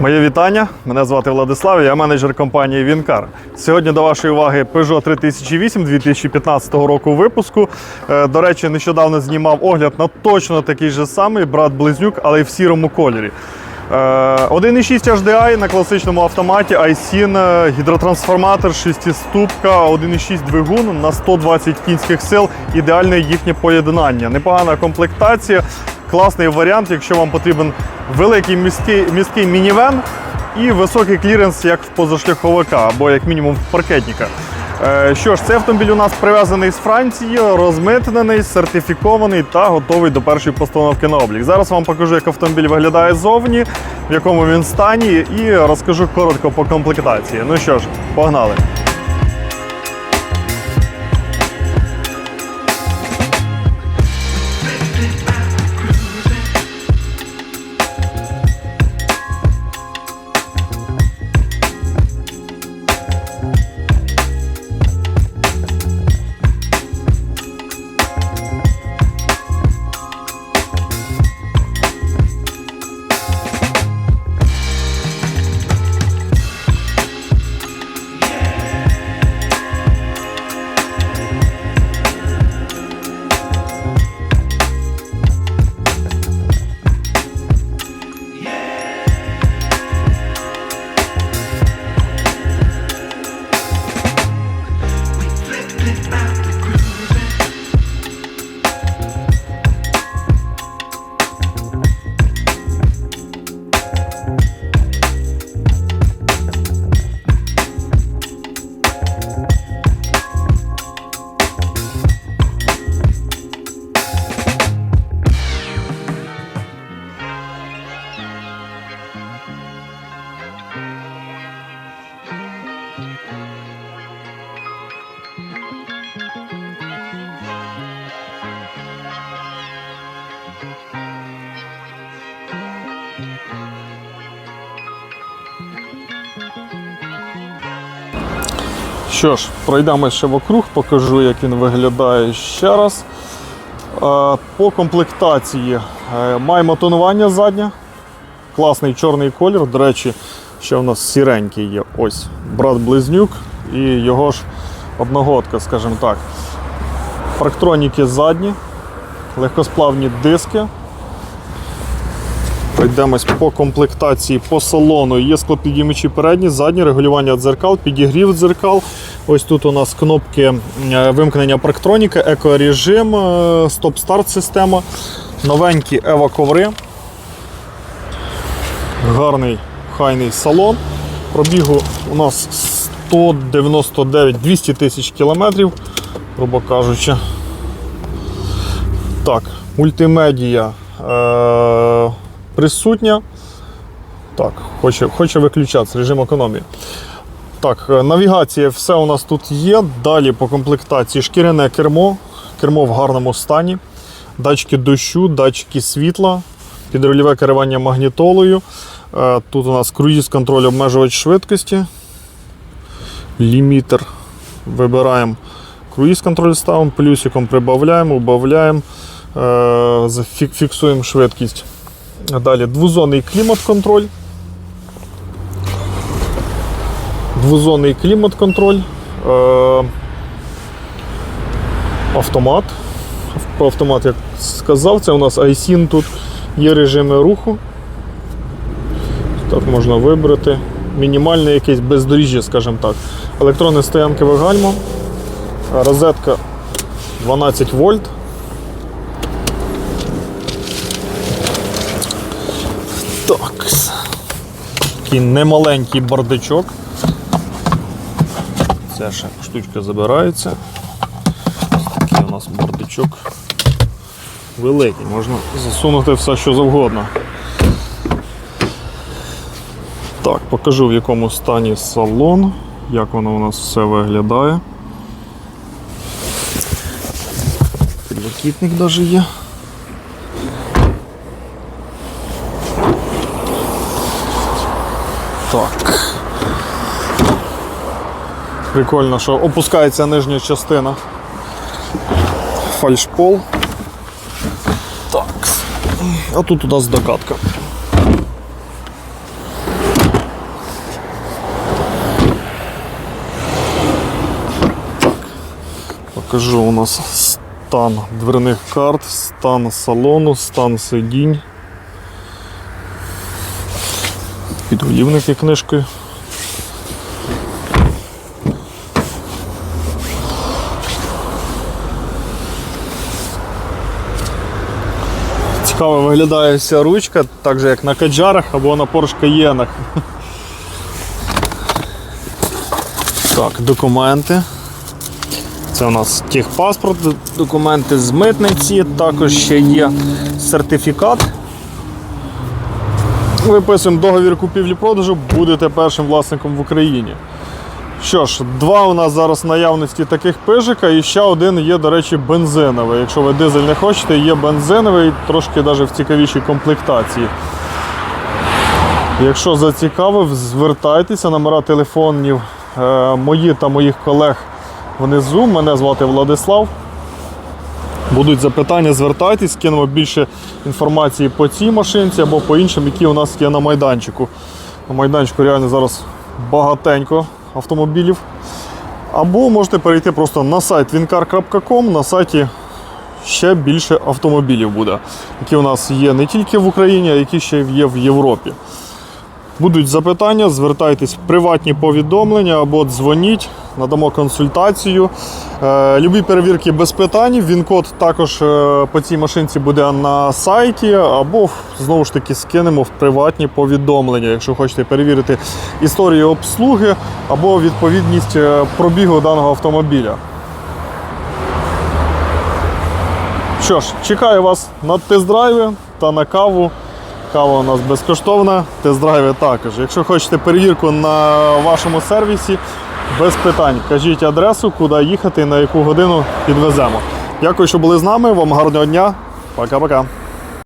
Моє вітання. Мене звати Владислав, я менеджер компанії Вінкар. Сьогодні до вашої уваги Peugeot 3008 2015 року випуску. Е, До речі, нещодавно знімав огляд на точно такий же самий брат Близнюк, але й в сірому кольорі. Е, 1,6 HDI на класичному автоматі, iSIN, е, гідротрансформатор, 6-ступка, 1,6 двигун на 120 кінських сил. Ідеальне їхнє поєднання. Непогана комплектація, класний варіант, якщо вам потрібен великий міський, міський мінівен і високий кліренс, як в позашляховика або як мінімум в паркетника. Е, Що ж, цей автомобіль у нас привезений з Франції, розмитнений, сертифікований та готовий до першої постановки на облік. Зараз вам покажу, як автомобіль виглядає ззовні, в якому він стані, і розкажу коротко по комплектації. Ну що ж, погнали. Що ж, пройдемо ще вокруг, покажу, як він виглядає ще раз. Е, По комплектації е, маємо тонування заднє. Класний чорний колір. До речі, ще у нас сіренький є. Ось брат-близнюк і його ж одногодка, скажімо так. Парктроніки задні, легкосплавні диски. Пройдемось по комплектації по салону. Є склопідіймачі передні, задні, регулювання дзеркал, підігрів дзеркал. Ось тут у нас кнопки е, вимкнення парктроніки, екорежим, е, стоп-старт система, новенькі ева-коври. Гарний хайний салон. Пробігу у нас 199-200 тисяч кілометрів, грубо кажучи. Так, мультимедія е- присутня. Так, хоче, хоче виключатися, режим економії. Так, е, навігація, все у нас тут є. Далі по комплектації шкіряне кермо, кермо в гарному стані, датчики дощу, датчики світла, підрульове керування магнітолою. Е, Тут у нас круїз контроль обмежувач швидкості. Лімітер. Вибираємо круїз контроль ставимо, плюсиком прибавляємо, убавляємо, е, фіксуємо швидкість. Далі двозонний клімат-контроль. Двозонний клімат-контроль. Е, автомат. Про автомат, як сказав, це у нас iSIN тут є режими руху. Так можна вибрати. Мінімальне якесь бездоріжжя, скажімо так. Електронне стоянкове гальмо. Розетка 12 вольт. Так. Такий немаленький бардачок. Ця ще штучка забирається. Такий у нас бардачок великий, можна засунути все, що завгодно. Так, покажу в якому стані салон, як воно у нас все виглядає. Підлокітник навіть є. Так. Прикольно, що опускається нижня частина. Фальшпол. Так. А тут у нас докатка. Так. Покажу у нас стан дверних карт, стан салону, стан сидінь. Підголівники книжкою. Цікаво виглядає вся ручка, так же як на каджарах або на Porsche Cayenne. Так, документи. Це у нас техпаспорт, документи з митниці, також ще є сертифікат. Виписуємо договір купівлі-продажу, будете першим власником в Україні. Що ж, два у нас зараз наявності таких пижика, і ще один є, до речі, бензиновий. Якщо ви дизель не хочете, є бензиновий, трошки навіть в цікавішій комплектації. Якщо зацікавив, звертайтеся, номера телефонів е, мої та моїх колег внизу. Мене звати Владислав. Будуть запитання, звертайтесь, кинемо більше інформації по цій машинці або по іншим, які у нас є на майданчику. На майданчику реально зараз багатенько автомобілів. Або можете перейти просто на сайт wincar.com, на сайті ще більше автомобілів буде, які у нас є не тільки в Україні, а які ще є в Європі. Будуть запитання, звертайтесь в приватні повідомлення або дзвоніть, надамо консультацію. Е, любі перевірки без питань. Він-код також е, по цій машинці буде на сайті, або знову ж таки скинемо в приватні повідомлення, якщо хочете перевірити історію обслуги або відповідність е, пробігу даного автомобіля. Що ж, чекаю вас на тест-драйві та на каву. Кава у нас безкоштовна, тест-драйви також. Якщо хочете перевірку на вашому сервісі, без питань. Кажіть адресу, куди їхати, на яку годину підвеземо. Дякую, що були з нами. Вам гарного дня. Пока-пока.